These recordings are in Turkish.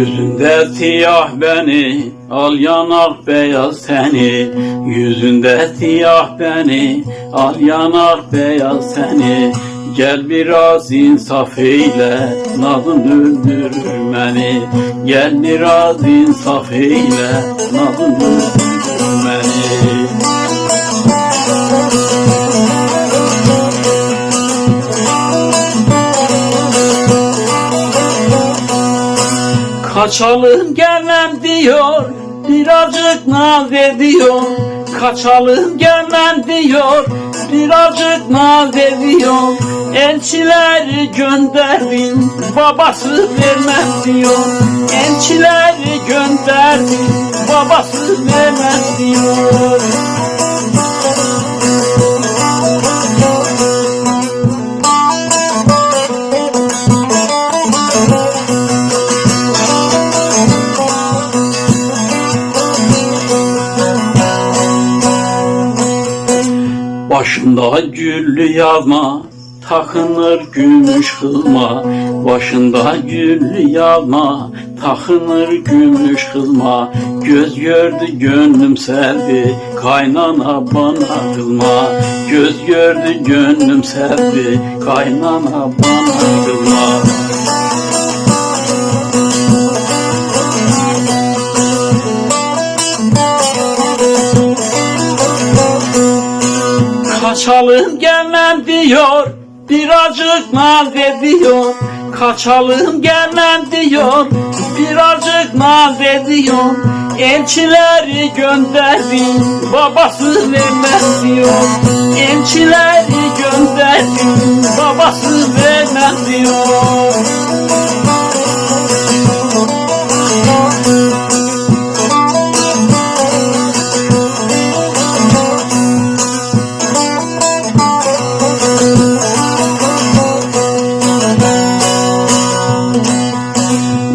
Yüzünde siyah beni, al yanar beyaz seni. Yüzünde siyah beni, al yanar beyaz seni. Gel biraz insaf eyle, nazın öldürür beni. Gel biraz insaf eyle, nazın öldürür beni. Kaçalım gelmem diyor Birazcık naz ediyor Kaçalım gelmem diyor Birazcık naz ediyor Elçileri gönderdim Babası vermem diyor. Elçileri gönderdim Babası vermem diyor Başında güllü yazma Takınır gümüş hılma Başında güllü yazma Takınır gümüş hılma Göz gördü gönlüm serdi Kaynana bana kılma. Göz gördü gönlüm serdi Kaynana bana kılma Kaçalım gelmem diyor Birazcık naz ediyor Kaçalım gelmem diyor Birazcık naz ediyor Elçileri gönderdim Babası vermez diyor. Elçileri gönderdim Babası vermez diyor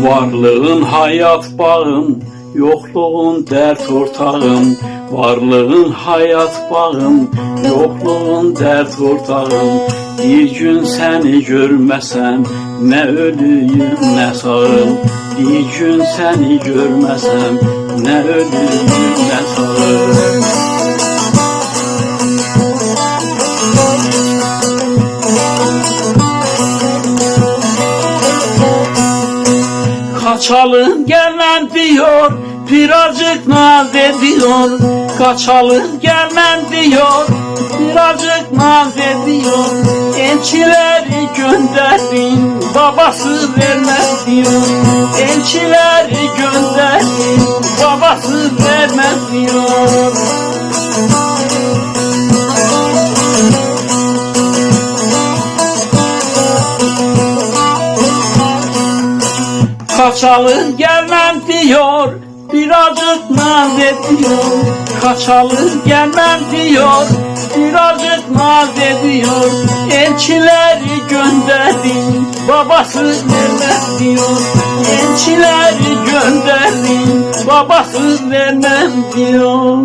Varlığın hayat bağım, yokluğun dert ortağım. Varlığın hayat bağım, yokluğun dert ortağım. Bir gün seni görmesem ne ölüyüm ne sağım. Bir gün seni görmesem ne ölüyüm ne sağım. Kaçalım gelmem diyor Birazcık naz ediyor. Kaçalım gelmem diyor Birazcık naz ediyor. Elçileri gönderdim Babası vermez diyor. Elçileri gönderdim Babası vermez diyor Kaçalım gelmem diyor Birazcık naz ediyor Kaçalım gelmem diyor Birazcık naz ediyor Elçileri gönderdim Babası vermez diyor. Elçileri gönderdim Babası vermem diyor